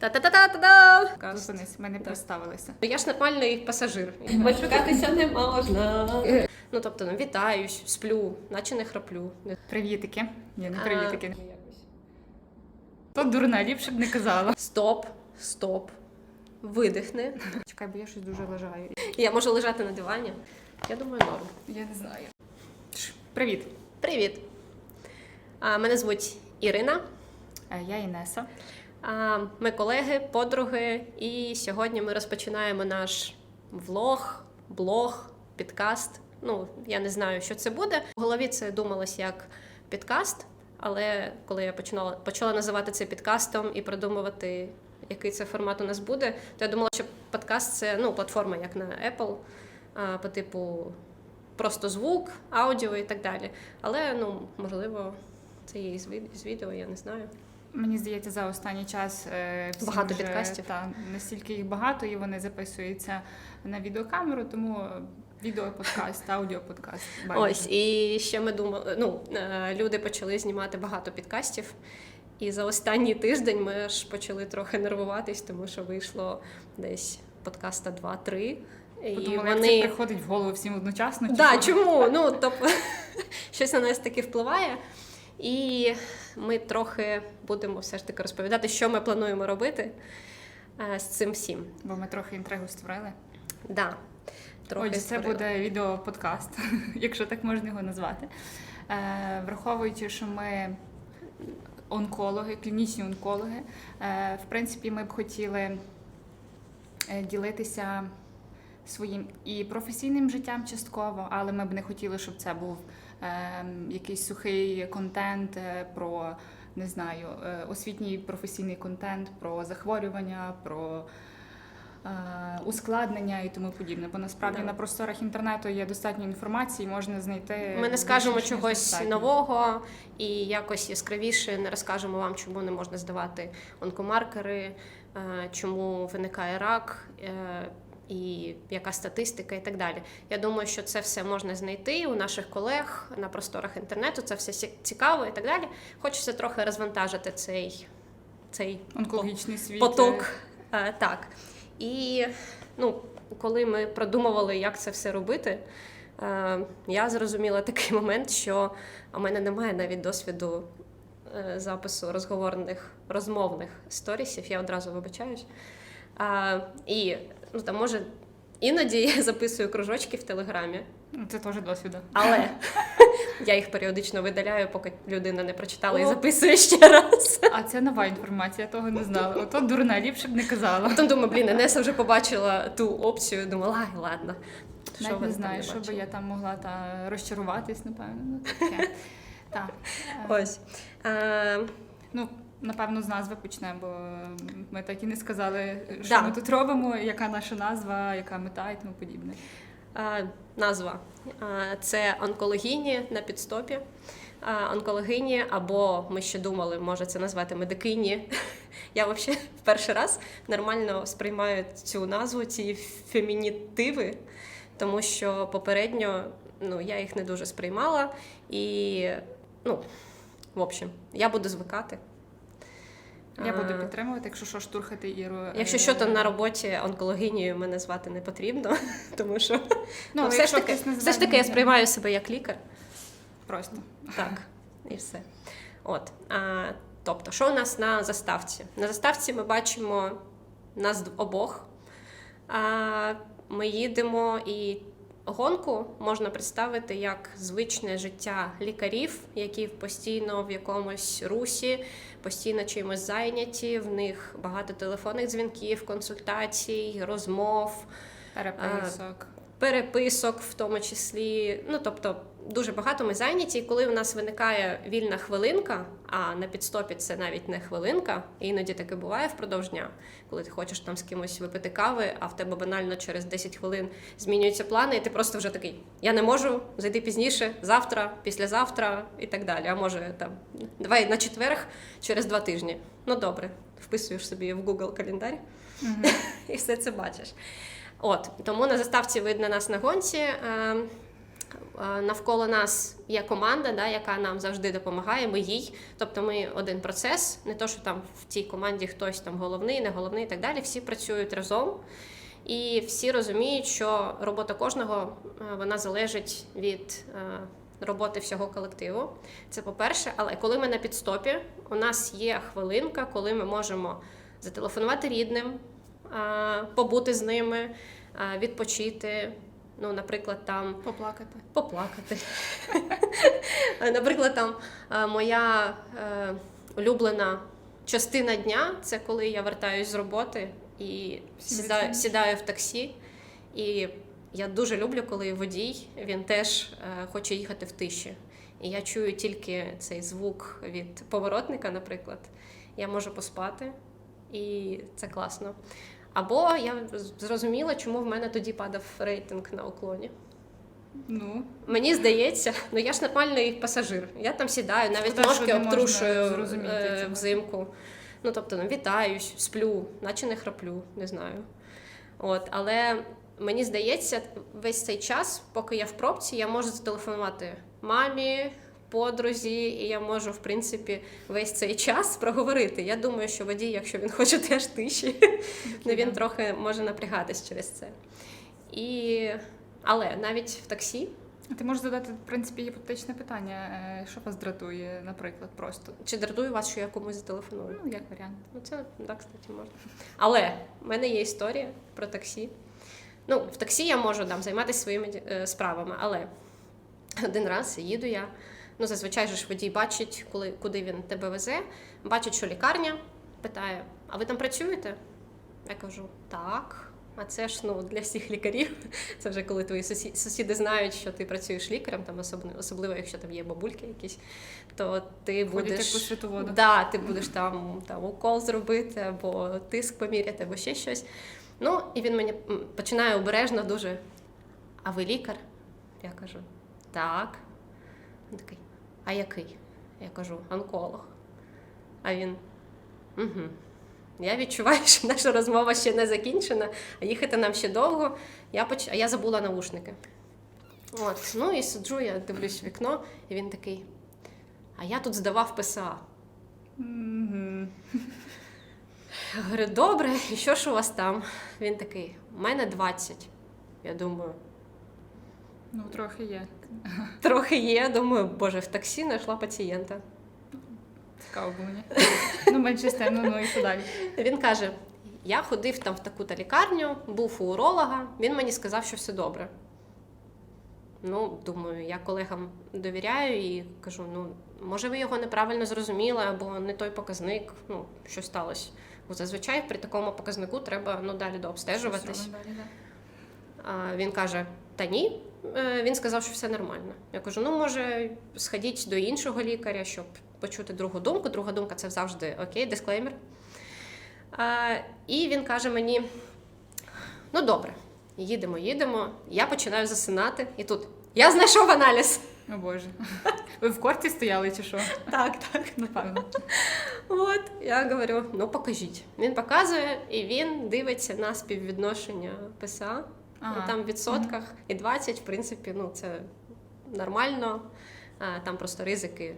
Та-та-та-та-та! Зупинись, ми не представилися. Я ж нормальний пасажир. Матюкатися не можна. Ну тобто, ну, вітаюсь, сплю, наче не храплю. Привітики. Ні, не привітики. То дурна, ліпше б не казала. Стоп, стоп. Видихни. Чекай, бо я щось дуже лежаю. Я можу лежати на дивані. Я думаю, норм. Я не знаю. Привіт. Привіт. А, мене звуть Ірина. Е, Я Інеса. Ми колеги, подруги, і сьогодні ми розпочинаємо наш влог, блог, підкаст. Ну, я не знаю, що це буде. В голові це думалось як підкаст, але коли я починала, почала називати це підкастом і придумувати, який це формат у нас буде, то я думала, що подкаст це ну, платформа, як на Apple, по типу просто звук, аудіо і так далі. Але ну, можливо, це є від- із відео, я не знаю. Мені здається, за останній час е, всі Багато вже, підкастів. Та, настільки їх багато, і вони записуються на відеокамеру, тому е, відеоподкаст, аудіоподкаст. байдуже. Ось і ще ми думали. Ну е, люди почали знімати багато підкастів. І за останній тиждень ми ж почали трохи нервуватись, тому що вийшло десь подкаста 2-3. І Подумала, як це приходить в голову всім одночасно. чи да, чому? Ну тобто щось на нас таки впливає. І ми трохи будемо все ж таки розповідати, що ми плануємо робити е, з цим всім. Бо ми трохи інтригу створили. Да, трохи Отже, це створили. буде відеоподкаст, якщо так можна його назвати. Е, враховуючи, що ми онкологи, клінічні онкологи, е, в принципі, ми б хотіли ділитися своїм і професійним життям частково, але ми б не хотіли, щоб це був якийсь сухий контент е, про. Не знаю, е, освітній професійний контент про захворювання, про е, ускладнення і тому подібне. Бо насправді Да. на просторах інтернету є достатньо інформації, можна знайти. Ми не скажемо чогось достатньо. нового і якось яскравіше не розкажемо вам, чому не можна здавати онкомаркери, чому виникає рак. Е, І яка статистика і так далі. Я думаю, що це все можна знайти у наших колег на просторах інтернету. Це все цікаво і так далі. Хочеться трохи розвантажити цей, цей онкологічний світ. поток. Е, так. І ну, коли ми продумували, як це все робити, е, я зрозуміла такий момент, що у мене немає навіть досвіду е, запису розговорних розмовних сторісів. Я одразу вибачаюсь. І ну, там, може, іноді я записую кружочки в Телеграмі, Ну, Це теж досвід. але я їх періодично видаляю, поки людина не прочитала і записує ще раз. А це нова інформація, я того не знала. Ото дурна, ліпше б не казала. Потім думаю, блін, Інеса вже побачила ту опцію, думала, ай, ладно. Навіть ви не знаю, що би я там могла та розчаруватись, напевно. Ну, таке. Так. Е, Ось. Е, Ну, напевно, з назви почнемо, бо ми так і не сказали, що Да. ми тут робимо, яка наша назва, яка мета і тому подібне. е, назва. Е, це онкологині на підстопі. Е, онкологині, або ми ще думали, може це назвати медикині. Я взагалі в перший раз нормально сприймаю цю назву, ці фемінітиви, тому що попередньо ну, я їх не дуже сприймала. І, ну, в общем, я буду звикати. Я буду Е, підтримувати, якщо що, штурхати Іру. Якщо е, що, то на роботі онкологинію мене звати не потрібно, тому що Ну, ну, все, ж таки, все ж таки я сприймаю себе як лікар. Просто. Так, і все. От. А, тобто, що у нас на заставці? На заставці ми бачимо нас обох. А, ми їдемо і гонку можна представити як звичне життя лікарів, які постійно в якомусь русі, постійно чимось зайняті. В них багато телефонних дзвінків, консультацій, розмов Переписок. Переписок, в тому числі. Ну тобто дуже багато ми зайняті. І коли у нас виникає вільна хвилинка, а на підстопі це навіть не хвилинка, і іноді таке буває впродовж дня, коли ти хочеш там з кимось випити кави, а в тебе банально через 10 хвилин змінюються плани, і ти просто вже такий: я не можу зайти пізніше, завтра, післязавтра і так далі. А може там давай на четверг через два тижні. Ну добре, вписуєш собі в Google календар Мгм. і все це бачиш. От тому на заставці видно нас на гонці. Е, Е, Навколо нас є команда, да, яка нам завжди допомагає. Ми їй. Тобто ми один процес, не то, що там в тій команді хтось там головний, не головний і так далі. Всі працюють разом. І всі розуміють, що робота кожного е, вона залежить від е, роботи всього колективу. Це по-перше, але коли ми на підстопі, у нас є хвилинка, коли ми можемо зателефонувати рідним, побути з ними, відпочити. Ну, наприклад, там Поплакати. поплакати. Наприклад, там моя е, улюблена частина дня це коли я вертаюсь з роботи і сідаю, сідаю в таксі. І я дуже люблю, коли водій він теж е, хоче їхати в тиші. І я чую тільки цей звук від поворотника, наприклад. Я можу поспати, і це класно. Або я зрозуміла, чому в мене тоді падав рейтинг на уклоні. Ну, Мені здається, ну я ж нормальний пасажир. Я там сідаю, навіть Шкода, ножки обтрушую е, взимку. Ну тобто, ну, вітаюсь, сплю, наче не храплю, не знаю. От, але мені здається, весь цей час, поки я в пробці, я можу зателефонувати мамі, подрузі, і я можу, в принципі, весь цей час проговорити. Я думаю, що водій, якщо він хоче теж тиші, ну, він трохи може напрягатись через це. І... Але навіть в таксі ти можеш задати, в принципі, гіпотетичне питання, е, що вас дратує, наприклад, просто. Чи дратує вас, що я комусь зателефоную? Ну, як варіант. Ну, це так, кстати, можна. Але в мене є історія про таксі. Ну, в таксі я можу там займатися своїми е, справами, але один раз їду я. Ну, зазвичай ж водій бачить, коли, куди він тебе везе, бачить, що лікарня, питає: а ви там працюєте? Я кажу, так. А це ж ну для всіх лікарів. Це вже коли твої сусі- сусіди знають, що ти працюєш лікарем, там особливо, особливо якщо там є бабульки якісь, то ти Ходять будеш. Да, ти будеш там, там укол зробити, або тиск поміряти, або ще щось. Ну, і він мені починає обережно дуже. А ви лікар? Я кажу, так. Він такий, а який? Я кажу, онколог. А він. Угу. Я відчуваю, що наша розмова ще не закінчена, а їхати нам ще довго. Я поч... А я забула навушники. От, ну і сиджу, я дивлюсь в вікно, і він такий. А я тут здавав ПСА. Я говорю, добре, і що ж у вас там? Він такий, у мене 20. Я думаю, Ну, трохи є. трохи є. Думаю, боже, в таксі знайшла пацієнта. Цікаво було, ні? Ну, менше з ну, ну і що далі? Він каже: я ходив там в таку-то лікарню, був у уролога, він мені сказав, що все добре. Ну, думаю, я колегам довіряю і кажу: ну, може, ви його неправильно зрозуміли, або не той показник, ну, що сталося. Бо зазвичай при такому показнику треба ну, далі дообстежуватись. Що далі, да? А він каже: Та ні. Е, Він сказав, що все нормально. Я кажу: ну, може, сходіть до іншого лікаря, щоб почути другу думку. Друга думка це завжди окей, дисклеймер. А, і він каже мені: ну добре, їдемо, їдемо. Я починаю засинати, і тут я знайшов аналіз. О Боже. Ви в корті стояли чи що? Так, так. Напевно. От я говорю: ну покажіть. Він показує, і він дивиться на співвідношення ПСА. Ага. Ну, там в відсотках і 20, в принципі, ну це нормально. Там просто ризики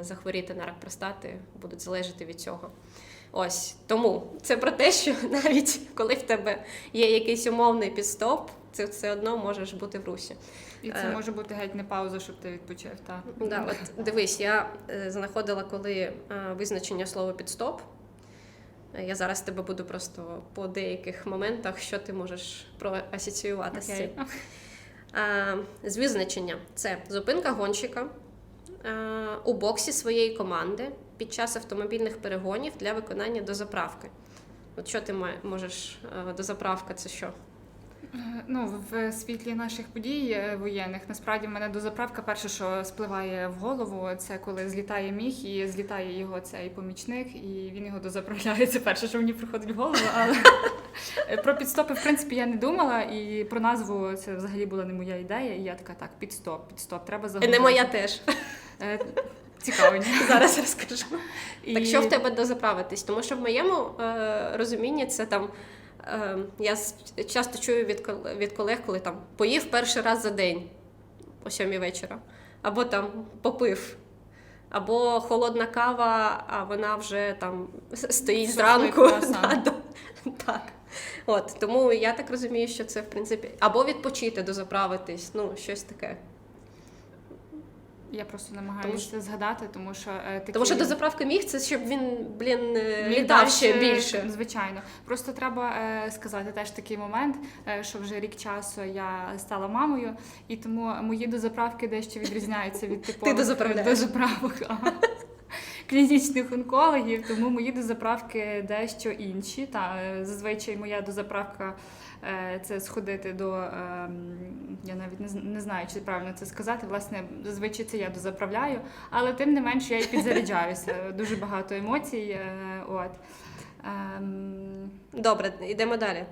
захворіти на рак простати будуть залежати від цього. Ось тому це про те, що навіть коли в тебе є якийсь умовний підстоп, ти все одно можеш бути в русі. І це Е. може бути геть не пауза, щоб ти відпочив, так. Да, от дивись, я е, знаходила коли визначення слова підстоп. Е, Я зараз тебе буду просто по деяких моментах, що ти можеш проасоціювати з цим. Е, З визначення це зупинка гонщика а, у боксі своєї команди під час автомобільних перегонів для виконання дозаправки. От що ти можеш е, дозаправка, це що? Ну, в світлі наших подій е, воєнних насправді в мене дозаправка перше, що спливає в голову, це коли злітає міг і злітає його цей помічник, і він його дозаправляє. Це перше, що мені приходить в голову. Але про підстопи, в принципі, я не думала, і про назву це взагалі була не моя ідея. І я така, так, підстоп, підстоп, треба І загуглити. не моя теж. Е, Цікаво. Зараз розкажу. І... Так що в тебе дозаправитись? Тому що в моєму е, розумінні це там. Е, я часто чую від, від колег, коли там поїв перший раз за день. о сьомій вечора, або там попив. Або холодна кава, а вона вже там стоїть зранку. Да. Так. От, тому я так розумію, що це в принципі або відпочити, дозаправитись, ну щось таке. Я просто намагаюся згадати, тому що е, такі... Тому що до заправки міг це, щоб він, блін, е, літав ще більше. Звичайно. Просто треба е, сказати теж такий момент, е, що вже рік часу я стала мамою, і тому мої дозаправки дещо відрізняються від типових дозаправляєш. дозаправок клінічних онкологів, тому мої дозаправки дещо інші. Та е, зазвичай моя дозаправка. е, Це сходити до ем, я навіть не знаю, чи правильно це сказати. Власне, зазвичай це я дозаправляю, але тим не менш я і підзаряджаюся. Дуже багато емоцій. е, От. Ем, Добре, йдемо далі.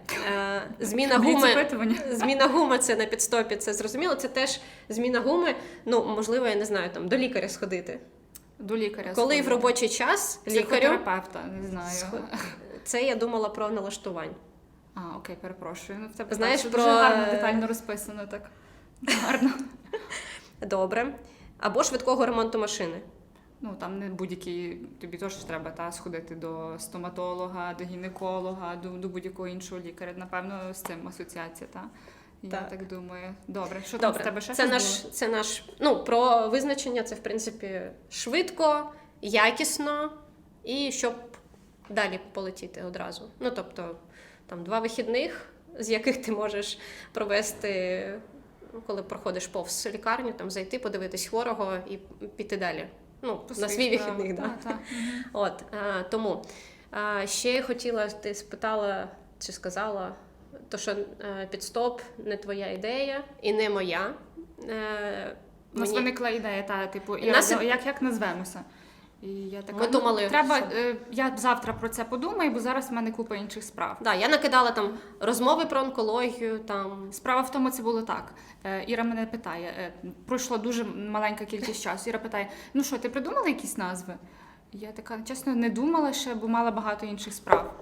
Зміна гуми. Зміна гуми це на підстопі, це зрозуміло. Це теж зміна гуми. Ну, можливо, я не знаю, там до лікаря сходити. До лікаря. Коли в робочий час лікарю, Психотерапевта, не знаю. Це я думала про налаштування. А, окей, перепрошую. Ну, в тебе Знаєш, так, про, дуже гарно, е, детально розписано так. Гарно. Добре. Або швидкого ремонту машини. Ну там не будь-які, тобі теж треба та сходити до стоматолога, до гінеколога, до, до будь-якого іншого лікаря. Напевно, з цим асоціація, та? Я Так. так думаю. Добре, що там Добре, з тебе ще це наш, було? це наш. Ну, про визначення це в принципі швидко, якісно і щоб далі полетіти одразу. Ну, тобто, там два вихідних, з яких ти можеш провести, коли проходиш повз лікарню, там зайти, подивитись хворого і піти далі. Ну, По на свій вихідних, да. Та, та. Мгм. От а, тому а, ще я хотіла, ти спитала чи сказала, то що е, підстоп не твоя ідея і не моя. Е, У нас мені- виникла ідея, та типу, Нас- я, як, як назвемося? І я така, Ми ну, думали, треба, що- е, я завтра про це подумаю, бо зараз в мене купа інших справ. Да, я накидала там розмови про онкологію, там Справа в тому, це було так. Іра мене питає, пройшло дуже маленька кількість часу. Іра питає: ну що, ти придумала якісь назви? Я така, чесно, не думала ще, бо мала багато інших справ.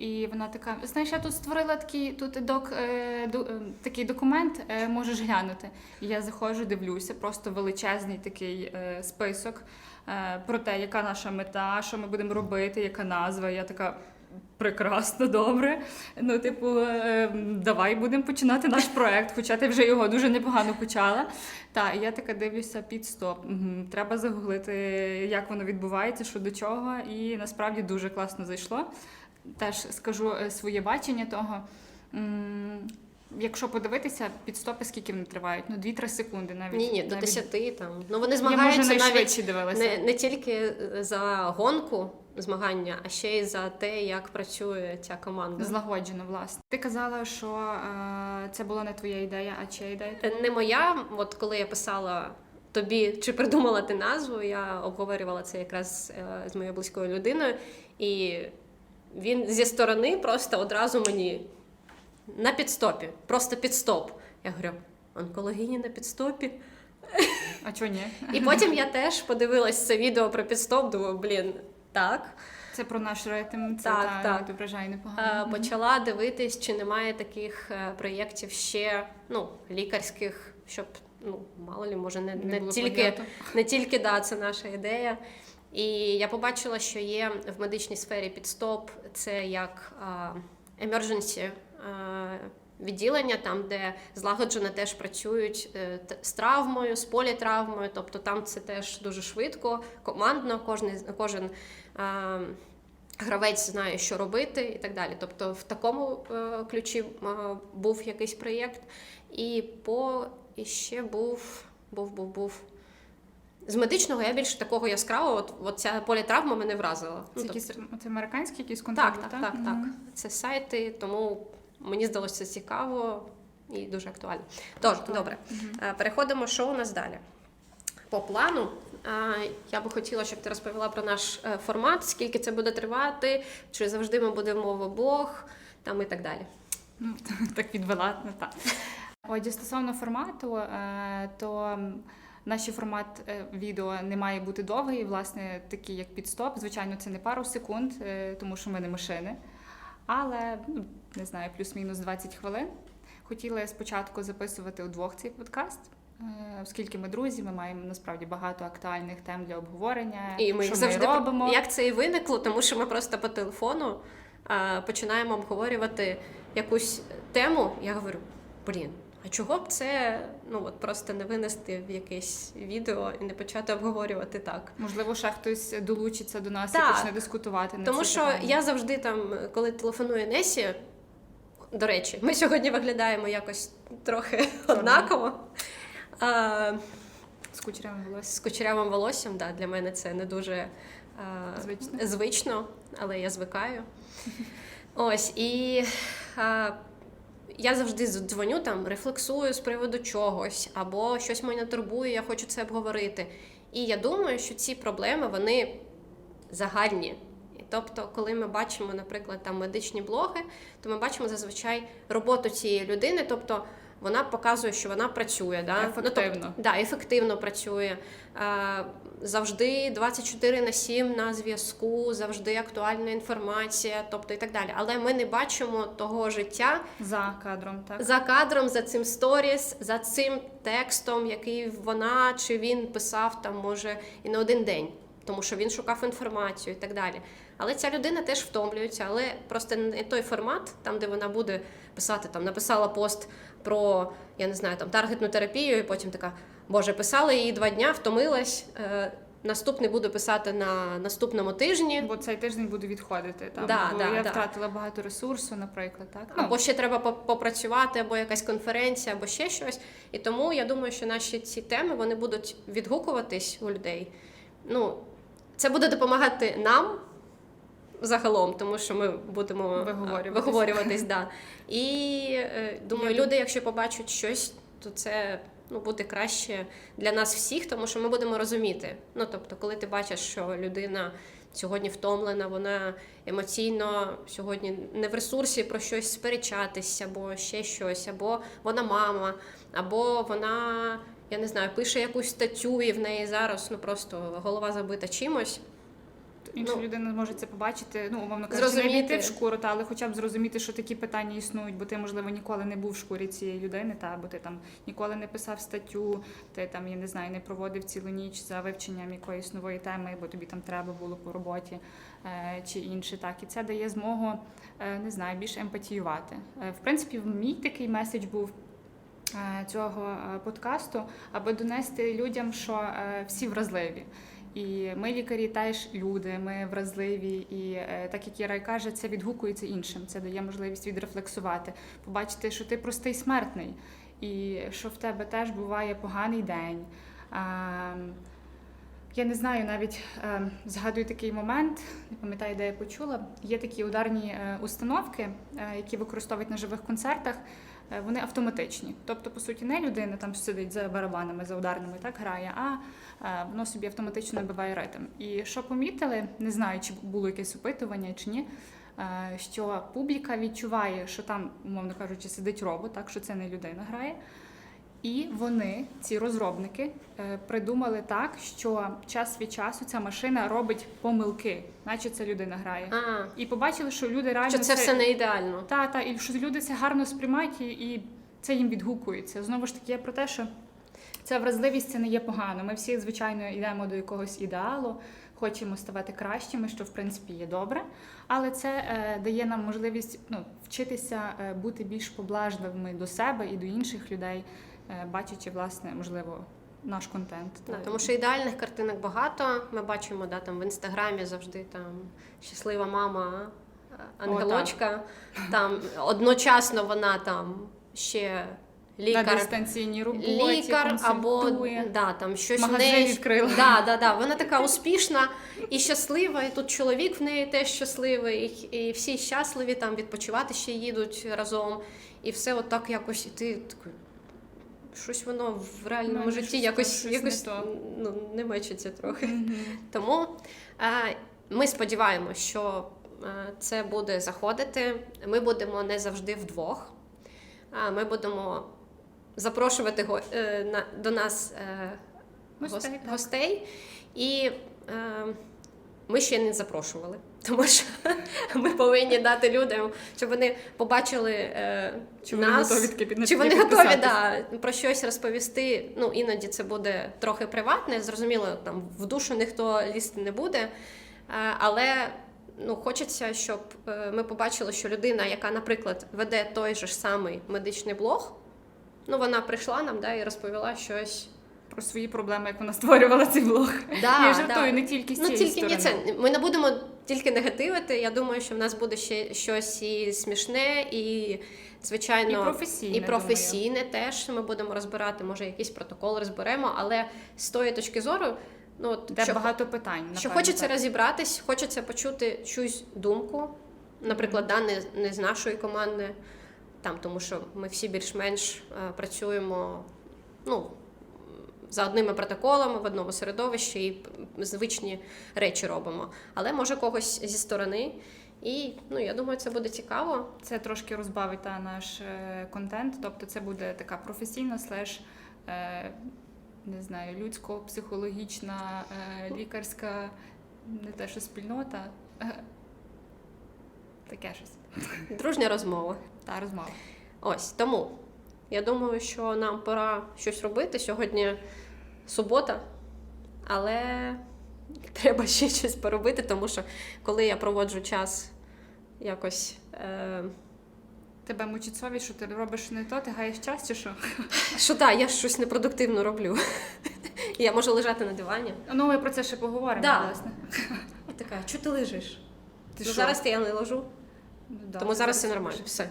І вона така: знаєш, я тут створила такий тут док, е, ду- е, такий документ, е, можеш глянути. І я заходжу, дивлюся, просто величезний такий е, список е, про те, яка наша мета, що ми будемо робити, яка назва. Я така. Прекрасно, добре. Ну, типу, е, давай будемо починати наш проект, хоча ти вже його дуже непогано почала. Та, я така дивлюся під стоп. Треба загуглити, як воно відбувається, що до чого. І насправді дуже класно зайшло. Теж скажу е, своє бачення того. Якщо подивитися, підстопи, скільки вони тривають? Ну, 2-3 секунди навіть. ні, ні, до навіть... 10 там. Ну вони Я може навіть дивилася. не, не тільки за гонку змагання, а ще й за те, як працює ця команда. Злагоджено, власне. Ти казала, що е, це була не твоя ідея, а чия ідея? Не моя, от коли я писала тобі, чи придумала ти назву, я обговорювала це якраз е, з моєю близькою людиною, і він зі сторони просто одразу мені на підстопі, просто підстоп. Я говорю, онкологині на підстопі. А чого ні? І потім я теж подивилась це відео про підстоп, думаю, блін, так. Це про наш ритм, це Так, та, так. відображає Е, непогано. Почала дивитись, чи немає таких е, проєктів ще ну, лікарських, щоб ну, мало лі, може, не, не, було тільки не тільки да, це наша ідея. І я побачила, що є в медичній сфері підстоп, це як emergency відділення, там, де злагоджено теж працюють е, з травмою, з політравмою. Тобто там це теж дуже швидко, командно, кожен, кожен гравець знає, що робити і так далі. Тобто в такому е, ключі е, був якийсь проєкт. І по і ще був, був, був, був. З медичного я більше такого яскравого, от, от ця політравма мене вразила. Це, Ну, якісь, тобто- це американські якісь так, контракти, так, так, так. Це сайти, тому мені здалося це цікаво і дуже актуально. Тож, Актуально. добре, Е, переходимо, що у нас далі. По плану, е, я би хотіла, щоб ти розповіла про наш е, формат, скільки це буде тривати, чи завжди ми будемо в обох, там і так далі. Ну, так підвела. Ну, так. Отже, стосовно формату, то м, наш формат е, відео не має бути довгий, власне, такий як підстоп. Звичайно, це не пару секунд, е, тому що ми не машини. Але ну, не знаю, плюс-мінус 20 хвилин. Хотіла спочатку записувати удвох цей подкаст. Е, Оскільки ми друзі, ми маємо насправді багато актуальних тем для обговорення. І ми що завжди ми робимо. як це і виникло, тому що ми просто по телефону починаємо обговорювати якусь тему. Я говорю: блін, а чого б це ну от просто не винести в якесь відео і не почати обговорювати так? Можливо, ще хтось долучиться до нас Так. і почне дискутувати на Тому що питання. я завжди там, коли телефоную Несі, до речі, ми сьогодні виглядаємо якось трохи однаково. А, з кучерявим волоссям. з кучерявим волоссям, да, для мене це не дуже а, Звично. звично, але я звикаю. Ось, і а, я завжди дзвоню там, рефлексую з приводу чогось, або щось мене турбує, я хочу це обговорити. І я думаю, що ці проблеми вони загальні. Тобто, коли ми бачимо, наприклад, там медичні блоги, то ми бачимо зазвичай роботу цієї людини, тобто вона показує, що вона працює. Да? Ефективно. Ну, тобто, да, ефективно працює. Е, завжди 24 на 7 на зв'язку, завжди актуальна інформація, тобто і так далі. Але ми не бачимо того життя За кадром, так? за кадром, за цим сторіс, за цим текстом, який вона чи він писав там, може, і не один день, тому що він шукав інформацію і так далі. Але ця людина теж втомлюється, але просто не той формат, там, де вона буде писати, там написала пост про я не знаю, там таргетну терапію, і потім така, боже, писала її два дня, втомилась. Е, Наступний буду писати на наступному тижні. Бо цей тиждень буду відходити. Там, Да, бо да, я да. втратила багато ресурсу, наприклад. Так? Ну, Або ще треба попрацювати, або якась конференція, або ще щось. І тому я думаю, що наші ці теми вони будуть відгукуватись у людей. Ну, це буде допомагати нам загалом, тому що ми будемо Виговорюватись. виговорюватись да. І е, думаю, люди, якщо побачать щось, то це ну, буде краще для нас всіх, тому що ми будемо розуміти. Ну, тобто, коли ти бачиш, що людина сьогодні втомлена, вона емоційно сьогодні не в ресурсі про щось сперечатись, або ще щось, або вона мама, або вона. Я не знаю, пише якусь статтю, і в неї зараз ну просто голова забита чимось. Інша ну, людина може це побачити, ну, умовно кажучи, не війти в шкуру, та, але хоча б зрозуміти, що такі питання існують, бо ти, можливо, ніколи не був в шкурі цієї людини, та, бо ти там ніколи не писав статтю, ти там, я не знаю, не проводив цілу ніч за вивченням якоїсь нової теми, бо тобі там треба було по роботі е, чи інше. Так. І це дає змогу, е, не знаю, більше емпатіювати. Е, в принципі, мій такий меседж був. е, Цього е, подкасту, аби донести людям, що е, всі вразливі. І ми, лікарі, теж люди, ми вразливі, і е, так як Ярай каже, це відгукується іншим. Це дає можливість відрефлексувати, побачити, що ти простий смертний, і що в тебе теж буває поганий день. Я не знаю, навіть е, згадую такий момент, не пам'ятаю, де я почула. Є такі ударні е, установки, е, які використовують на живих концертах. Вони автоматичні. Тобто, по суті, не людина там сидить за барабанами, за ударними, так грає, а воно собі автоматично набиває ритм. І що помітили, не знаю, чи було якесь опитування чи ні. Що публіка відчуває, що там, умовно кажучи, сидить робот, так що це не людина грає. І вони, ці розробники, е, придумали так, що час від часу ця машина робить помилки, наче це людина грає. А, І побачили, що люди реально що це все не ідеально. та, та, і що люди це гарно сприймають і, це їм відгукується. Знову ж таки, я про те, що ця вразливість це не є погано. Ми всі, звичайно, йдемо до якогось ідеалу, хочемо ставати кращими, що в принципі є добре. Але це е, дає нам можливість ну, вчитися е, бути більш поблажливими до себе і до інших людей, бачачи, власне, можливо, наш контент. Да, тому що ідеальних картинок багато. Ми бачимо, да, там в інстаграмі завжди там щаслива мама, е, ангелочка. там одночасно вона там ще на лікар. дистанційній роботі, Лікар або да, там щось в неї відкрила. Да, да, да. Вона така успішна і щаслива. І тут чоловік в неї теж щасливий, і, і всі щасливі там відпочивати ще їдуть разом. І все отак якось і ти такий, щось воно в реальному Ну, житті якось, щось не якось то. ну, не мечиться трохи. Мгм. Тому е, ми сподіваємося, що е, це буде заходити. Ми будемо не завжди вдвох. А ми будемо запрошувати го- е, на, до нас е, Гостей, гостей. І е, ми ще не запрошували. Тому що ми повинні дати людям, щоб вони побачили е, Чи вони нас, готові таки під- чи вони готові да, про щось розповісти. Ну, іноді це буде трохи приватне. Зрозуміло, там в душу ніхто лізти не буде. Е, але ну, хочеться, щоб е, ми побачили, що людина, яка, наприклад, веде той же ж самий медичний блог, ну вона прийшла нам да, і розповіла щось. Про свої проблеми, як вона створювала цей блог. Да, Я жартую, да. не тільки з Ну, цієї тільки сторони. це. Ми не будемо тільки негативити. Я думаю, що в нас буде ще щось і смішне, і звичайно, І професійне, і професійне теж. Ми будемо розбирати, може, якийсь протокол розберемо, але з тої точки зору, ну от Де що, багато питань. що хочеться так. розібратись, хочеться почути чусь думку, наприклад, да, не, не з нашої команди, там, тому що ми всі більш-менш е, працюємо ну, за одними протоколами в одному середовищі і звичні речі робимо. Але може когось зі сторони. І ну, я думаю, це буде цікаво. Це трошки розбавить та, наш е, контент, тобто це буде така професійна слеш. Е, не знаю, людсько-психологічна, е, лікарська, не те, що спільнота. Е, таке щось. Дружня розмова. Та розмова. Ось тому я думаю, що нам пора щось робити. Сьогодні субота, але треба ще щось поробити, тому що коли я проводжу час якось. Е- Тебе мучить совість, що ти робиш не то, ти гаєш час чи що? що так, я щось непродуктивно роблю. Я можу лежати на дивані. Ну, ми про це ще поговоримо, Да. власне. І така, що ти лежиш? Ти ну, зараз я не ложу. Ну, да, тому зараз все нормально, все.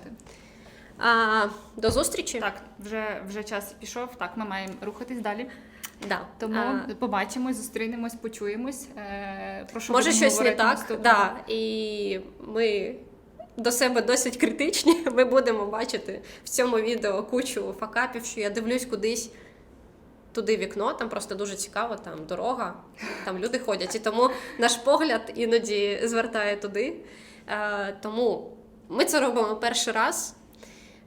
А, до зустрічі. Так, вже, вже час пішов. Так, ми маємо рухатись далі. Да. Тому А, побачимось, зустрінемось, почуємось. Е, про що Може, щось не так, наступного? да. і ми до себе досить критичні. Ми будемо бачити в цьому відео кучу факапів, що я дивлюсь кудись туди вікно, там просто дуже цікаво, там дорога, там люди ходять. І тому наш погляд іноді звертає туди. Е, тому ми це робимо перший раз.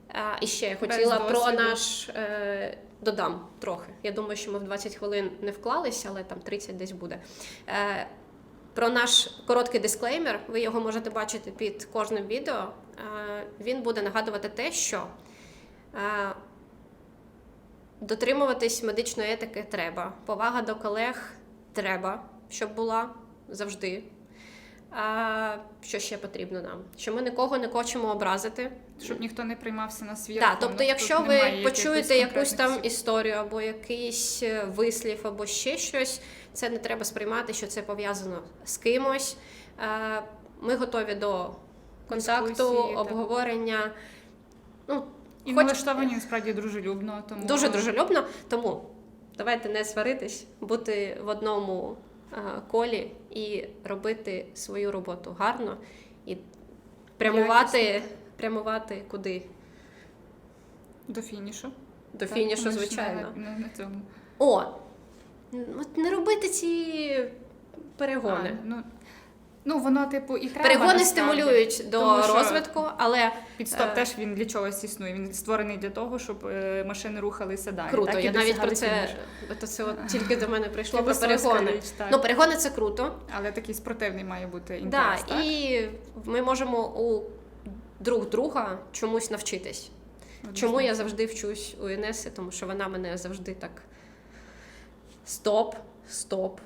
Е, і ще я хотіла про наш. Е, Додам трохи. Я думаю, що ми в 20 хвилин не вклалися, але там 30 десь буде. Е, про наш короткий дисклеймер, ви його можете бачити під кожним відео. Е, Він буде нагадувати те, що е, дотримуватись медичної етики треба. Повага до колег треба, щоб була завжди. А, що ще потрібно нам? Що ми нікого не хочемо образити. Щоб ніхто не приймався на свій Так, рахунок. тобто, якщо ви почуєте якусь там історію або якийсь е, вислів, або ще щось, це не треба сприймати, що це пов'язано з кимось. Е, Ми готові до контакту, Дискусії, так. обговорення. Ну, І хоч- налаштовані насправді дружелюбно, тому дуже дружелюбно. Тому давайте не сваритись, бути в одному колі і робити свою роботу гарно і прямувати, прямувати куди? до фінішу. До Так, фінішу, звичайно. Не, не, цьому. О, от не робити ці перегони. А, ну, ну, воно, типу, і треба. перегони насправді. стимулюють до Тому що розвитку, але Підстоп Е. теж він для чогось існує. Він створений для того, щоб е, машини рухалися далі. круто. так, Я навіть про це от це от тільки до мене прийшло про перегони. річ, так. Ну, перегони це круто. Але такий спортивний має бути Да, так? і ми можемо у друг друга чомусь навчитись. Однозначно. Чому я завжди вчусь у Інеси, тому що вона мене завжди так стоп, стоп,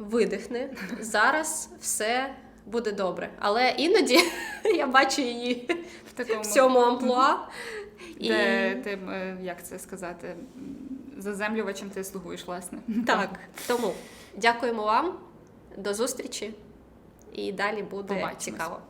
видихни. Зараз все буде добре. Але іноді я бачу її в такому в цьому амплуа. І де ти, е, як це сказати, заземлювачем ти слугуєш, власне. так, тому дякуємо вам, до зустрічі. І далі буде Побачимось. цікаво.